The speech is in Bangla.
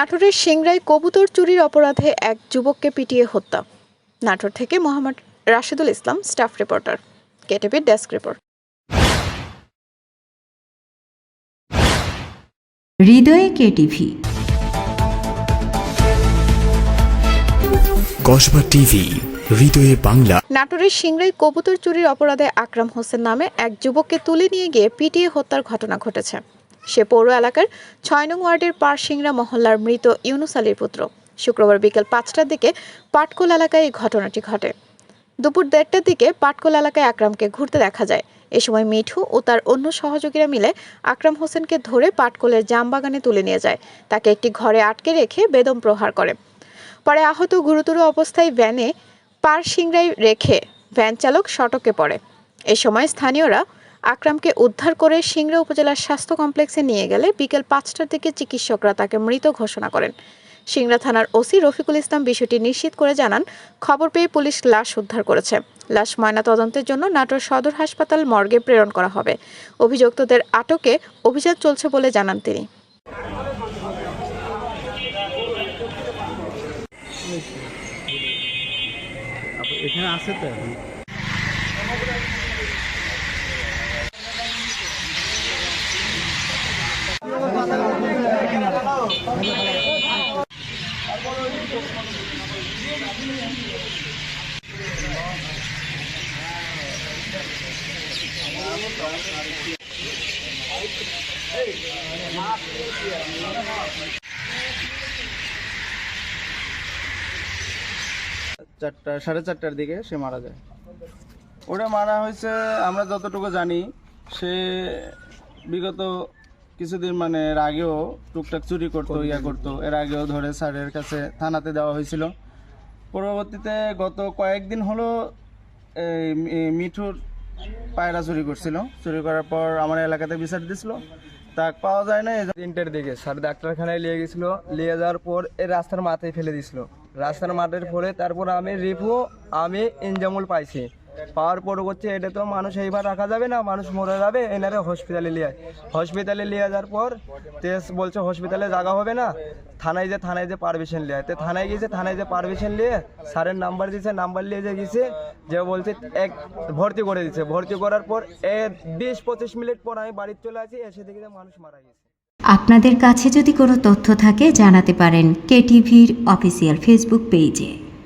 নাটোরের সিংড়ায় কবুতর চুরির অপরাধে এক যুবককে পিটিয়ে হত্যা। নাটোর থেকে মোহাম্মদ রাশেদুল ইসলাম স্টাফ রিপোর্টার কেটিভির ডেস্ক রিপোর্ট। হৃদয়ে কেটিভি। কসবা টিভি হৃদয়ে বাংলা। নাটোরের সিংড়ায় কবুতর চুরির অপরাধে আকরাম হোসেন নামে এক যুবককে তুলে নিয়ে গিয়ে পিটিয়ে হত্যার ঘটনা ঘটেছে। সে পৌর এলাকার ছয় নং ওয়ার্ডের পার সিংড়া মহল্লার মৃত ইউনুস আলীর পুত্র। শুক্রবার বিকেল পাঁচটার দিকে পাটকোল এলাকায় এই ঘটনাটি ঘটে। দুপুর দেড়টার দিকে পাটকোল এলাকায় আকরামকে ঘুরতে দেখা যায়। এ সময় মিঠু ও তার অন্য সহযোগীরা মিলে আকরাম হোসেনকে ধরে পাটকোলের জামবাগানে তুলে নিয়ে যায়। তাকে একটি ঘরে আটকে রেখে বেদম প্রহার করে। পরে আহত গুরুতর অবস্থায় ভ্যানে পার সিংড়ায় রেখে ভ্যান চালক সটকে পড়ে। এ সময় স্থানীয়রা আকরামকে উদ্ধার করে সিংড়া উপজেলার স্বাস্থ্য কমপ্লেক্সে নিয়ে গেলে বিকেল পাঁচটার দিকে চিকিৎসকরা তাকে মৃত ঘোষণা করেন। সিংড়া থানার ওসি রফিকুল ইসলাম বিষয়টি নিশ্চিত করে জানান, খবর পেয়ে পুলিশ লাশ উদ্ধার করেছে। লাশ ময়না তদন্তের জন্য নাটোর সদর হাসপাতাল মর্গে প্রেরণ করা হবে। অভিযুক্তদের আটকে অভিযান চলছে বলে জানান তিনি। এখানে আছে তো চারটা, সাড়ে চারটার দিকে সে মারা যায়। ওটা মারা হয়েছে, আমরা যতটুকু জানি, সে বিগত কিছুদিন মানে এর আগেও টুকটাক চুরি করতো ইয়া করতো। এর আগেও ধরে স্যারের কাছে থানাতে দেওয়া হয়েছিল। পরবর্তীতে গত কয়েকদিন হলো এই মিঠুর পায়রা চুরি করছিল। চুরি করার পর আমার এলাকাতে বিচার দিছিল। তাক পাওয়া যায় না তিনটের দিকে স্যার ডাক্তারখানায় নিয়ে গেছিল। নিয়ে যাওয়ার পর এই রাস্তার মাথায় ফেলে দিছিল। রাস্তার মাঠের পরে তারপর আমি রিপু আমি ইনজামুল পাইছি। পাওয়ার পর করছে এটা তো মানুষ এইবার রাখা যাবে না, মানুষ মরে যাবে, এনারে হসপিটালে নিয়ে হসপিটালে নিয়ে যাওয়ার পর তেস বলছে হসপিটালে জায়গা হবে না, থানায় যে থানায় যে পারমিশন লিয়ে তো থানায় গিয়েছে, থানায় যে পারমিশন নিয়ে স্যারের নাম্বার দিয়েছে নাম্বার নিয়ে যে গেছে যে বলছে এক ভর্তি করে দিচ্ছে ভর্তি করার পর এ বিশ পঁচিশ মিনিট পর আমি বাড়িতে চলে আসি, এসে দেখি মানুষ মারা গেছে আপনাদের কাছে যদি কোনো তথ্য থাকে, জানাতে পারেন কেটিভির অফিসিয়াল ফেসবুক পেজে